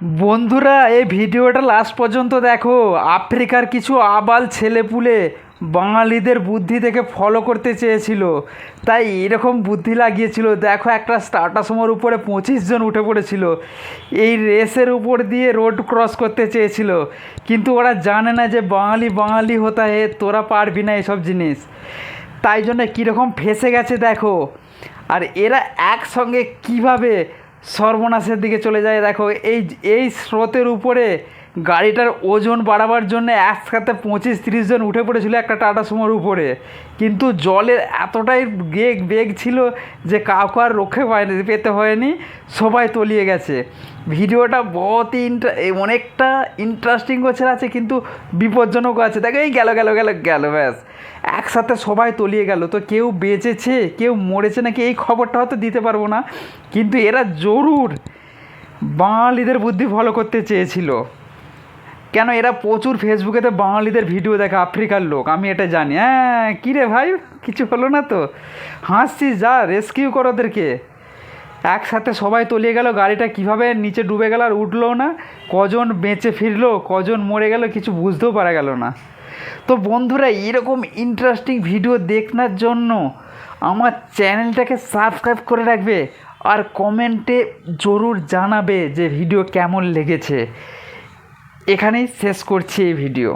বন্ধুরা, এই ভিডিওটা লাস্ট পর্যন্ত দেখো। আফ্রিকার কিছু আবাল ছেলেপুলে বাঙালিদের বুদ্ধি দেখে ফলো করতে চেয়েছিল। তাই এরকম বুদ্ধি লাগিয়েছিল। দেখো, একটা স্টার্টাসমোর উপরে পঁচিশ জন উঠে পড়েছিল। এই রেসের উপর দিয়ে রোড ক্রস করতে চেয়েছিল। কিন্তু ওরা জানে না যে বাঙালি বাঙালি হতা হে তোরা পারবি না এসব জিনিস। তাই জন্য কীরকম ফেসে গেছে দেখো। আর এরা একসঙ্গে কীভাবে সর্বনাশের দিকে চলে যায়। দেখো এই এই স্রোতের উপরে গাড়িটার ওজন বাড়াবার জন্য একসাথে পঁচিশ তিরিশ জন উঠে পড়েছিল একটা টাটা সুমোর উপরে। কিন্তু জলের এতটাই বেগ বেগ ছিল যে কাউকে আর রক্ষে পায়নি, পেতে হয়নি, সবাই তলিয়ে গেছে। ভিডিওটা বহুত ইন্টার অনেকটা ইন্টারেস্টিং গোছের আছে, কিন্তু বিপজ্জনকও আছে। দেখো, এই গেল গেল গেল গেল, ব্যাস। একসাথে সবাই তলিয়ে গেল। তো কেউ বেঁচেছে, কেউ মরেছে নাকি এই খবরটা হয়তো দিতে পারব না। কিন্তু এরা জরুর বাঙালিদের বুদ্ধি ফলো করতে চেয়েছিল। কেন এরা প্রচুর ফেসবুকেতে বাঙালিদের ভিডিও দেখে, আফ্রিকার লোক, আমি এটা জানি। হ্যাঁ কী রে ভাই? কিছু হলো না তো? হাসছিস, যা রেস্কিউ কর ওদেরকে। একসাথে সবাই তলিয়ে গেল, গাড়িটা কীভাবে নিচে ডুবে গেল আর উঠল না? কজন বেঁচে ফিরলো, কজন মরে গেল কিছু বুঝতেও পারা গেল না। তো বন্ধুরা, এরকম ইন্টারেস্টিং ভিডিও দেখার জন্য আমার চ্যানেলটাকে সাবস্ক্রাইব করে রাখবে আর কমেন্টে জরুর জানাবে যে ভিডিও কেমন লেগেছে। এখানেই শেষ করছি এই ভিডিও